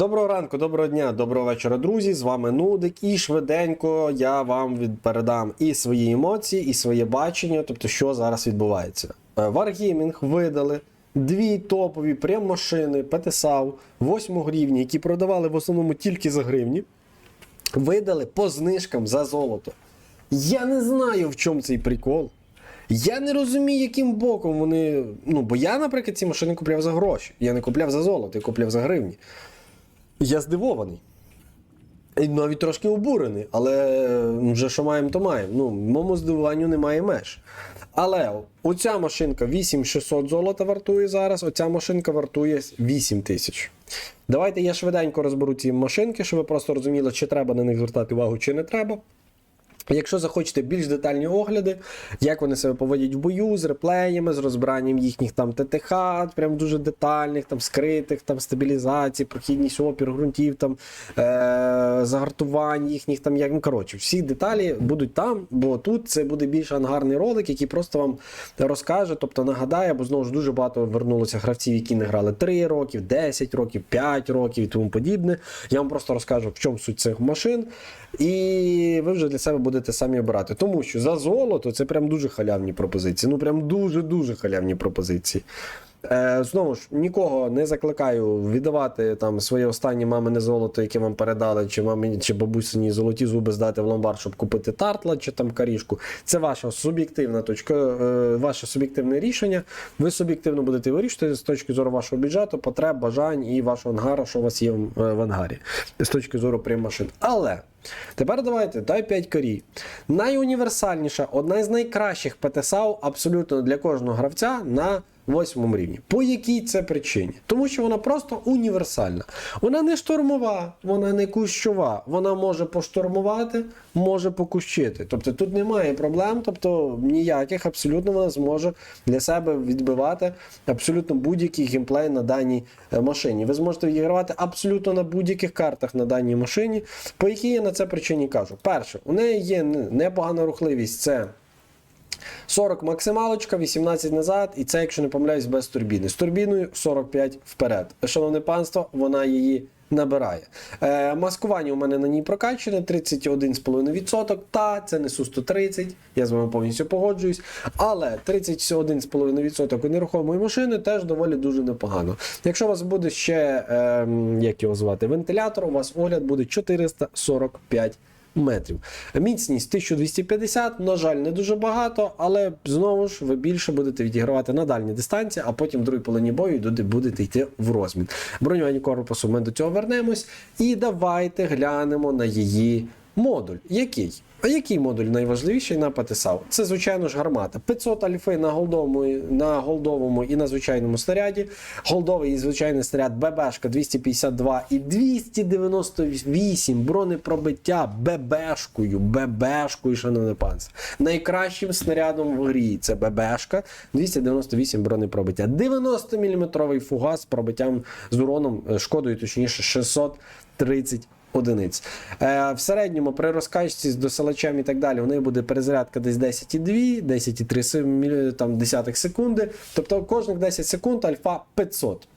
Доброго ранку, доброго дня, доброго вечора, друзі. З вами Нудик. І швиденько я вам передам і свої емоції, і своє бачення, тобто, що зараз відбувається. Е, Wargaming видали дві топові прям машини ПТСАУ 8 рівня, які продавали в основному тільки за гривні. Видали по знижкам за золото. Я не знаю, в чому цей прикол. Я не розумію, яким боком вони. Ну, бо я, наприклад, ці машини купляв за гроші. Я не купляв за золото, я купляв за гривні. Я здивований. І навіть трошки обурений, але вже що маємо, то маємо. Ну, моєму здивуванню немає меж. Але оця машинка 8600 золота вартує зараз, оця машинка вартує 8000. Давайте я швиденько розберу ці машинки, щоб ви просто розуміли, чи треба на них звертати увагу, чи не треба. Якщо захочете більш детальні огляди, як вони себе поводять в бою з реплеями, з розбиранням їхніх там ТТХ, прям дуже детальних, там скритих, там стабілізацій, прохідність опір ґрунтів, там е- загартувань їхніх, там як ну коротше, всі деталі будуть там, бо тут це буде більш ангарний ролик, який просто вам розкаже, тобто нагадає, бо знову ж дуже багато вернулося гравців, які не грали 3 років, 10 років, 5 років і тому подібне. Я вам просто розкажу, в чому суть цих машин. І ви вже для себе будете самі обирати. Тому що за золото це прям дуже халявні пропозиції. Ну прям дуже-дуже халявні пропозиції. Е, знову ж нікого не закликаю віддавати там своє останнє мамине золото, яке вам передали, чи мамині, чи бабусині золоті зуби здати в ломбард, щоб купити тартла чи там карішку. Це ваша суб'єктивна точка, е, ваше суб'єктивне рішення. Ви суб'єктивно будете вирішувати з точки зору вашого бюджету, потреб, бажань і вашого ангара, що у вас є в, е, ангарі, з точки зору прям машин. Але. Тепер давайте дай 5 карі. Найуніверсальніша, одна з найкращих ПТСАУ абсолютно для кожного гравця на восьмому рівні. По якій це причині? Тому що вона просто універсальна. Вона не штурмова, вона не кущова. Вона може поштурмувати, може покущити. Тобто тут немає проблем, тобто ніяких абсолютно вона зможе для себе відбивати абсолютно будь-який геймплей на даній е, машині. Ви зможете відігравати абсолютно на будь-яких картах на даній машині. По якій я на це причині кажу? Перше, у неї є непогана рухливість. Це 40 максималочка, 18 назад, і це, якщо не помиляюсь, без турбіни. З турбіною 45 вперед. Шановне панство, вона її набирає. Е, маскування у мене на ній прокачане 31,5%. Та це не Су-130, я з вами повністю погоджуюсь. Але 31,5% у нерухомої машини теж доволі дуже непогано. Якщо у вас буде ще, е, як його звати, вентилятор, у вас огляд буде 445 метрів. Міцність 1250, на жаль, не дуже багато, але знову ж ви більше будете відігравати на дальній дистанції, а потім в другій половині бою будете йти в розмін. Бронювання корпусу ми до цього вернемось. І давайте глянемо на її модуль. Який? А який модуль найважливіший на ПТСАУ? Це, звичайно ж, гармата. 500 альфи на голдовому, на голдовому і на звичайному снаряді. Голдовий і звичайний снаряд ББшка 252 і 298 бронепробиття ББшкою. ББшкою, шановне панство. Найкращим снарядом в грі це ББшка 298 бронепробиття. 90 мм фугас пробиттям з уроном, е, шкодою, точніше, 630 одиниць. Е, в середньому при розкачці з досилачем і так далі у неї буде перезарядка десь 10,2, 10,3 там, десятих секунди. Тобто кожних 10 секунд альфа 500.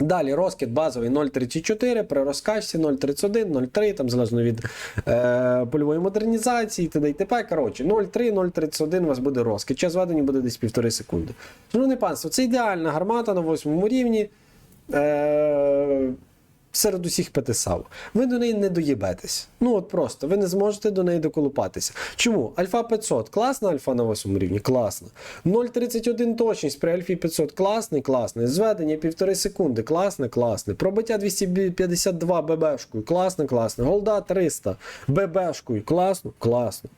Далі розкид базовий 0,34, при розкачці 0,31, 0,3, там залежно від е, польової модернізації, т.д. і т.п. Коротше, 0,3, 0,31 у вас буде розкид. Час зведення буде десь півтори секунди. Шановне панство, це ідеальна гармата на восьмому рівні. Е, серед усіх ПТСАВ. Ви до неї не доїбетесь. Ну от просто, ви не зможете до неї доколупатися. Чому? Альфа 500 класна альфа на 8 рівні? Класно. 0,31 точність при альфі 500 класний, класний. Зведення 1,5 секунди, класне, класне. Пробиття 252 ББшкою, класне, класне. Голда 300 ББшкою, класно, класно.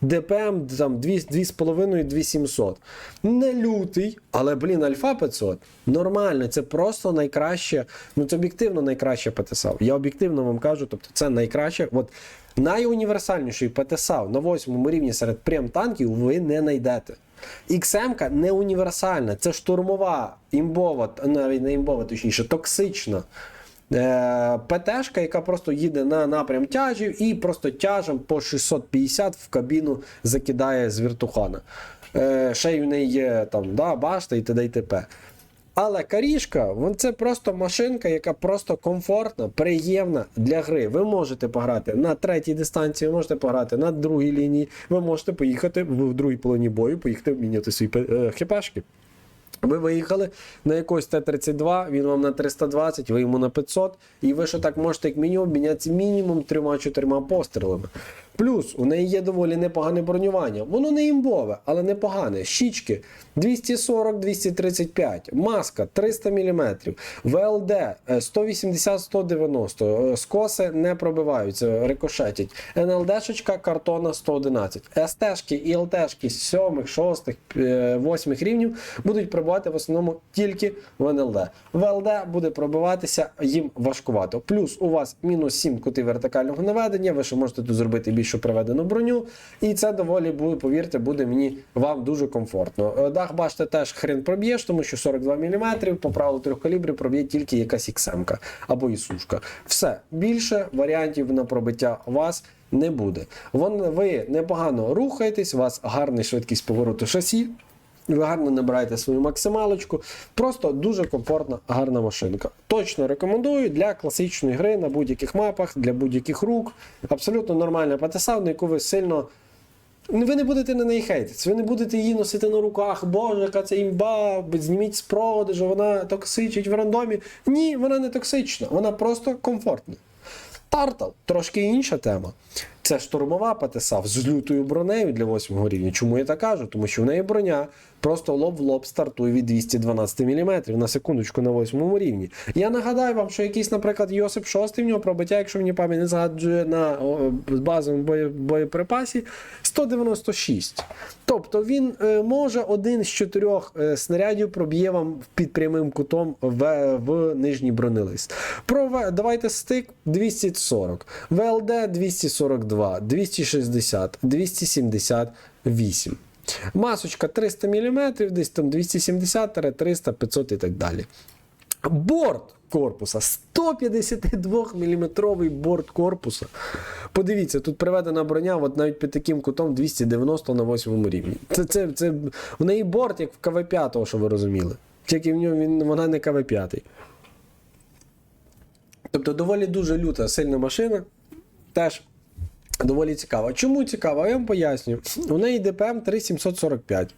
ДПМ там 2,5 2700. Не лютий, але, блін, Альфа 500 нормально, це просто найкраще. Ну, це об'єктивно найкраще ПТСАВ. Я об'єктивно вам кажу, тобто це найкраще. От найуніверсальніший ПТСАВ на восьмому рівні серед прем-танків ви не знайдете. XM не універсальна, це штурмова, імбова, навіть не імбова, точніше, токсична. Е, ПТшка, яка просто їде на напрям тяжів і просто тяжем по 650 в кабіну закидає з віртухана. Е, ще й в неї є там, да, башта і т.д. і т.п. Але карішка, це просто машинка, яка просто комфортна, приємна для гри. Ви можете пограти на третій дистанції, ви можете пограти на другій лінії, ви можете поїхати в другій половині бою, поїхати обміняти свої е, хпшки. Ви виїхали на якийсь Т-32, він вам на 320, ви йому на 500, і ви що так можете як мінімум мінятися мінімум трьома-чотирма пострілами. Плюс у неї є доволі непогане бронювання. Воно не імбове, але непогане. Щічки 240-235, маска 300 мм, ВЛД е, 180-190, е, скоси не пробиваються, рикошетять. НЛДшечка картона 111. СТшки і ЛТшки з 7, 6, 8 рівнів будуть пробивати в основному тільки в НЛД. ВЛД буде пробиватися їм важкувато. Плюс у вас мінус 7 кути вертикального наведення, ви ще можете тут зробити більшу приведену броню. І це доволі буде, повірте, буде мені вам дуже комфортно. Е, Дах бачите, теж хрен проб'єш, тому що 42 мм по правилу трьох калібрів проб'є тільки якась іксемка або Ісушка. Все більше варіантів на пробиття вас не буде. Вон, ви непогано рухаєтесь, у вас гарна швидкість повороту шасі. Ви гарно набираєте свою максималочку. Просто дуже комфортна, гарна машинка. Точно рекомендую для класичної гри на будь-яких мапах, для будь-яких рук. Абсолютно нормальна ПТСА, на яку ви сильно. Ви не будете на неї хейтитись, ви не будете її носити на руках, боже, яка це імба, зніміть з продажу, вона токсичить в рандомі. Ні, вона не токсична, вона просто комфортна. Тартал трошки інша тема. Це штурмова ПТСА з лютою бронею для 8 рівня. Чому я так кажу? Тому що в неї броня просто лоб в лоб стартує від 212 мм на секундочку на 8 рівні. Я нагадаю вам, що якийсь, наприклад, Йосип 6 в нього пробиття, якщо мені пам'ять не згаджує на базовому боєприпасі, 196. Тобто він е, може один з чотирьох е, снарядів проб'є вам під прямим кутом в, в нижній бронелист. Про давайте стик 240, ВЛД 242, 260, 278. Масочка 300 мм, десь там 270, 300, 500 і так далі. Борт корпуса 152 мм борт корпуса. Подивіться, тут приведена броня, от навіть під таким кутом 290 на 8 рівні. Це, це, це, в неї борт, як в КВ-5, що ви розуміли. Тільки в нього він, вона не КВ-5. Тобто доволі дуже люта, сильна машина. Теж доволі цікаво. Чому цікаво? Я вам поясню. У неї ДПМ 3745.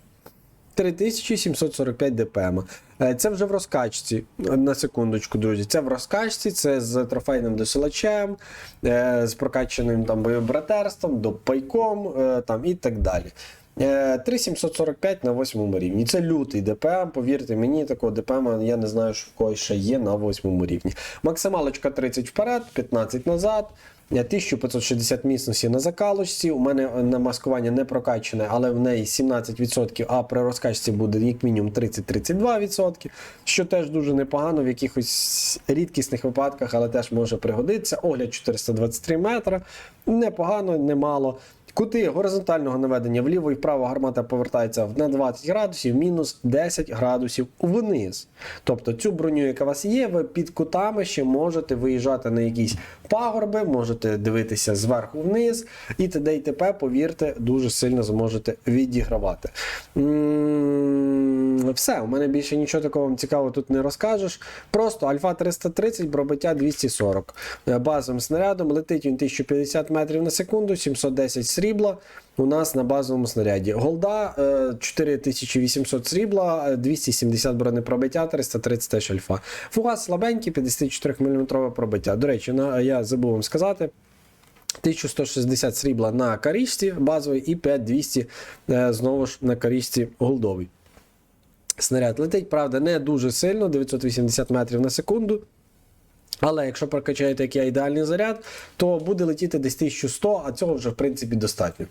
3745 ДПМ. Е, Це вже в розкачці. На секундочку, друзі. Це в розкачці, це з трофейним досилачем, е, з прокачаним там боєбратерством, допайком е, там, і так далі. Е, 3745 на 8 рівні. Це лютий ДПМ. Повірте мені, такого ДПМ я не знаю, що в когось ще є на 8 рівні. Максималочка 30 вперед, 15 назад. Е, 1560 міцності на закалочці. У мене на маскування не прокачане, але в неї 17%, а при розкачці буде як мінімум 30-32%, що теж дуже непогано в якихось рідкісних випадках, але теж може пригодитися. Огляд 423 метра. Непогано, немало. Кути горизонтального наведення вліво і вправо гармата повертається на 20 градусів, мінус 10 градусів вниз. Тобто цю броню, яка у вас є, ви під кутами ще можете виїжджати на якісь пагорби, можете дивитися зверху вниз, і т.д. і т.п., повірте, дуже сильно зможете відігравати. Все, у мене більше нічого такого вам цікавого тут не розкажеш. Просто Альфа 330, пробиття 240. Е, Базовим снарядом летить він 1050 метрів на секунду, 710 срібла. У нас на базовому снаряді. Голда е, 4800 срібла, е, 270 бронепробиття, 330 теж альфа. Фугас слабенький, 54 мм пробиття. До речі, на, я забув вам сказати. 1160 срібла на карічці базовий і 5200 е, знову ж на карічці голдовий. Снаряд летить, правда, не дуже сильно, 980 метрів на секунду. Але якщо прокачаєте як я ідеальний заряд, то буде летіти десь 1100, а цього вже в принципі достатньо.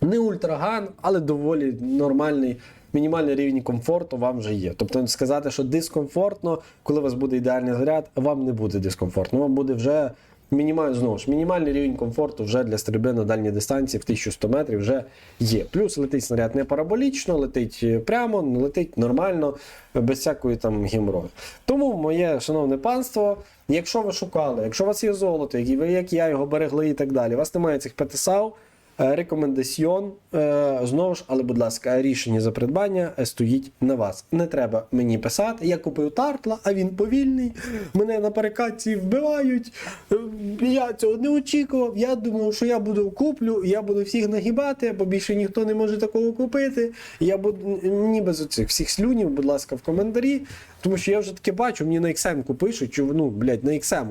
Не ультраган, але доволі нормальний, мінімальний рівень комфорту вам вже є. Тобто сказати, що дискомфортно, коли у вас буде ідеальний заряд, вам не буде дискомфортно. Вам буде вже мінімаль, знову ж, мінімальний рівень комфорту вже для стрільби на дальній дистанції в 1100 метрів вже є. Плюс летить снаряд не параболічно, летить е, прямо, летить нормально, без всякої там геморою. Тому, моє шановне панство, якщо ви шукали, якщо у вас є золото, як ви, як я його берегли і так далі, у вас немає цих Е, Рекомендаціон. Е, Знову ж, але, будь ласка, рішення за придбання е, стоїть на вас. Не треба мені писати. Я купив тартла, а він повільний. Мене на перекатці вбивають. Е, Я цього не очікував. Я думав, що я буду куплю, я буду всіх нагибати, бо більше ніхто не може такого купити. Я буду мені без оцих всіх слюнів, будь ласка, в коментарі. Тому що я вже таке бачу, мені на XM пишуть, що ну, блядь, на XM.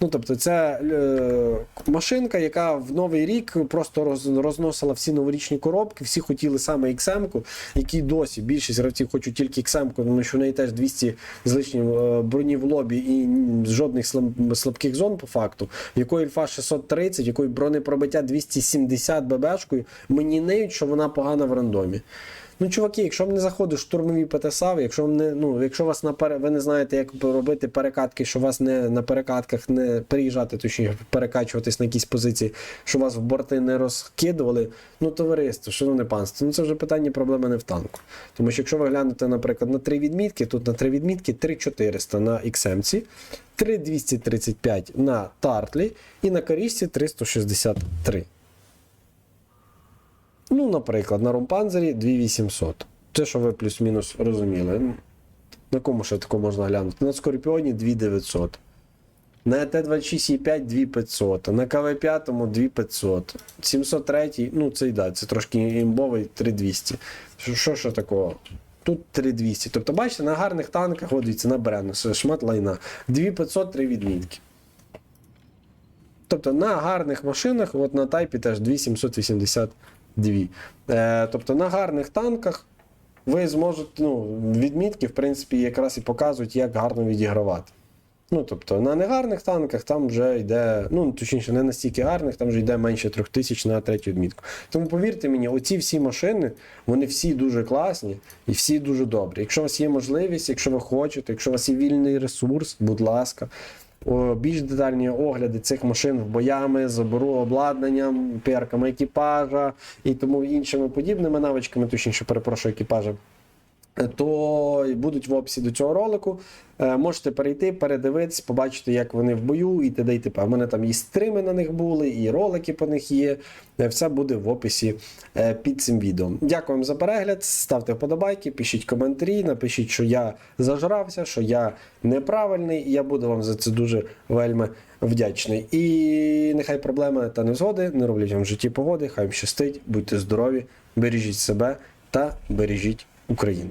Ну, тобто, це е, машинка, яка в новий рік просто роз, розносила всі новорічні коробки, всі хотіли саме XM, які досі більшість гравців хочуть тільки XM, тому що в неї теж 200 з лишнім е, броні в лобі і жодних слаб- слабких зон по факту, якої альфа 630, якої бронепробиття 270 ББшкою, мені неють, що вона погана в рандомі. Ну, чуваки, якщо вам не заходить штурмові ПТСАВ, якщо не, ну, якщо вас на пере, ви не знаєте, як робити перекатки, що вас не на перекатках не приїжджати, точніше перекачуватись на якісь позиції, що вас в борти не розкидували, ну товариство, шановне панство, ну це вже питання проблеми не в танку. Тому що якщо ви глянете, наприклад, на три відмітки, тут на три відмітки 3400 на XM, 3235 на Тартлі і на Карішці 363. Ну, наприклад, на Румпанзері 2800. Це, що ви плюс-мінус розуміли. На кому ще тако можна глянути? На Скорпіоні 2900. На Т-26І5 2500, на КВ5 2500, 703, ну це й да, це трошки імбовий 3200. Що, ще такого? Тут 3200. Тобто, бачите, на гарних танках, от дивіться, на Бренус, шмат лайна. 2500 три відмітки. Тобто на гарних машинах, от на тайпі теж 2782. Е, тобто на гарних танках ви зможете, ну, відмітки, в принципі, якраз і показують, як гарно відігравати. Ну, тобто, на негарних танках там вже йде, ну, точніше, не настільки гарних, там вже йде менше 3000 на третю відмітку. Тому повірте мені, оці всі машини, вони всі дуже класні і всі дуже добрі. Якщо у вас є можливість, якщо ви хочете, якщо у вас є вільний ресурс, будь ласка. Більш детальні огляди цих машин в боями, забору обладнанням, перками екіпажа і тому іншими подібними навичками, точніше, перепрошую, екіпажа то будуть в описі до цього ролику. Е, Можете перейти, передивитись, побачити, як вони в бою і т.д. і т.п. У мене там і стрими на них були, і ролики по них є. Е, Все буде в описі е, під цим відео. Дякую вам за перегляд. Ставте вподобайки, пишіть коментарі, напишіть, що я зажрався, що я неправильний. і Я буду вам за це дуже вельми вдячний. І нехай проблеми та невзгоди не роблять вам в житті погоди. Хай вам щастить, будьте здорові, бережіть себе та бережіть Україну.